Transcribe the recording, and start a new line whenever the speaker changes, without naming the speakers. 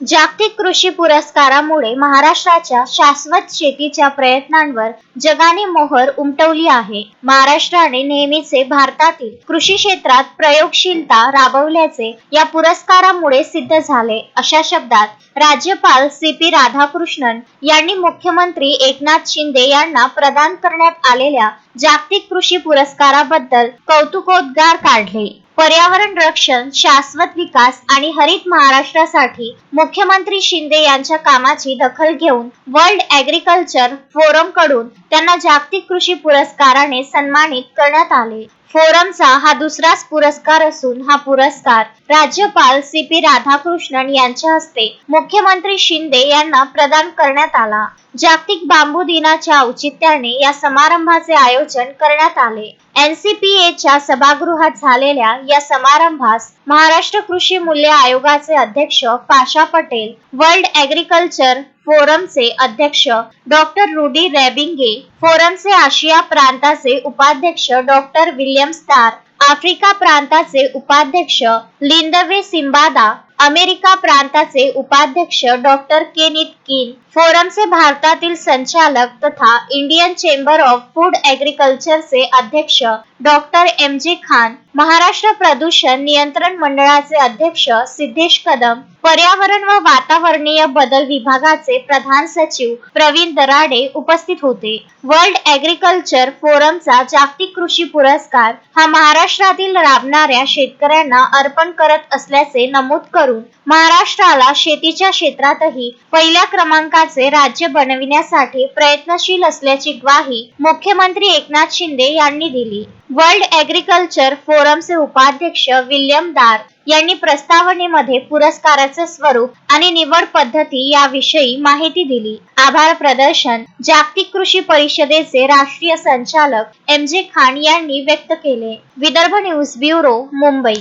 जागतिक कृषी पुरस्कारामुळे महाराष्ट्राच्या शाश्वत शेतीच्या प्रयत्नांवर जगाने मोहर उमटवली आहे. महाराष्ट्राने नेहमीचे भारतातील कृषी क्षेत्रात प्रयोगशीलता राबवल्याचे या पुरस्कारामुळे सिद्ध झाले. अशा शब्दात राज्यपाल सी पी राधाकृष्णन यांनी मुख्यमंत्री एकनाथ शिंदे यांना प्रदान करण्यात आलेल्या जागतिक कृषी पुरस्काराबद्दल कौतुकोद्गार काढले. पर्यावरण रक्षण शाश्वत विकास आणि हरित महाराष्ट्रासाठी मुख्यमंत्री शिंदे यांच्या कामाची दखल घेऊन वर्ल्ड ऍग्रिकल्चर फोरमकडून त्यांना जागतिक कृषी पुरस्काराने सन्मानित करण्यात आले. फोरमचा हा दुसराच पुरस्कार असून हा पुरस्कार राज्यपाल सी पी राधाकृष्णन यांच्या हस्ते मुख्यमंत्री शिंदे यांना प्रदान करण्यात आला. जागतिक बांबू दिनाच्या औचित्याने या समारंभाचे आयोजन करण्यात आले. एनसीपीएच्या सभागृहात झालेल्या या समारंभास महाराष्ट्र कृषी मूल्य आयोगाचे अध्यक्ष पाशा पटेल वर्ल्ड ऍग्रिकल्चर फोरमचे अध्यक्ष डॉक्टर रुडी रॅबिंगे फोरमचे आशिया प्रांताचे उपाध्यक्ष डॉक्टर विल्यम स्टार आफ्रिका प्रांताचे उपाध्यक्ष लिंदवे सिम्बादा अमेरिका प्रांताचे उपाध्यक्ष डॉक्टर केनित किन फोरमचे भारतातील संचालक तथा इंडियन चेंबर ऑफ फूड ॲग्रिकल्चरचे अध्यक्ष डॉक्टर एम जे खान महाराष्ट्र प्रदूषण नियंत्रण मंडळाचे अध्यक्ष सिद्धेश कदम पर्यावरण व वातावरणीय बदल विभागाचे प्रधान सचिव प्रवीण दराडे उपस्थित होते. वर्ल्ड ॲग्रिकल्चर फोरमचा जागतिक कृषी पुरस्कार हा महाराष्ट्रातील राबणाऱ्या शेतकऱ्यांना अर्पण करत असल्याचे नमूद करून महाराष्ट्राला शेतीच्या क्षेत्रातही पहिल्या क्रमांकाचे राज्य बनविण्यासाठी प्रयत्नशील असल्याची ग्वाही मुख्यमंत्री एकनाथ शिंदे यांनी दिली. वर्ल्ड ऍग्रीकल्चर फोरमचे उपाध्यक्ष विल्यम दार यांनी प्रस्तावनेमध्ये पुरस्काराचे स्वरूप आणि निवड पद्धती याविषयी माहिती दिली. आभार प्रदर्शन जागतिक कृषी परिषदेचे राष्ट्रीय संचालक एम जे खान यांनी व्यक्त केले. Vidarbha news bureau Mumbai.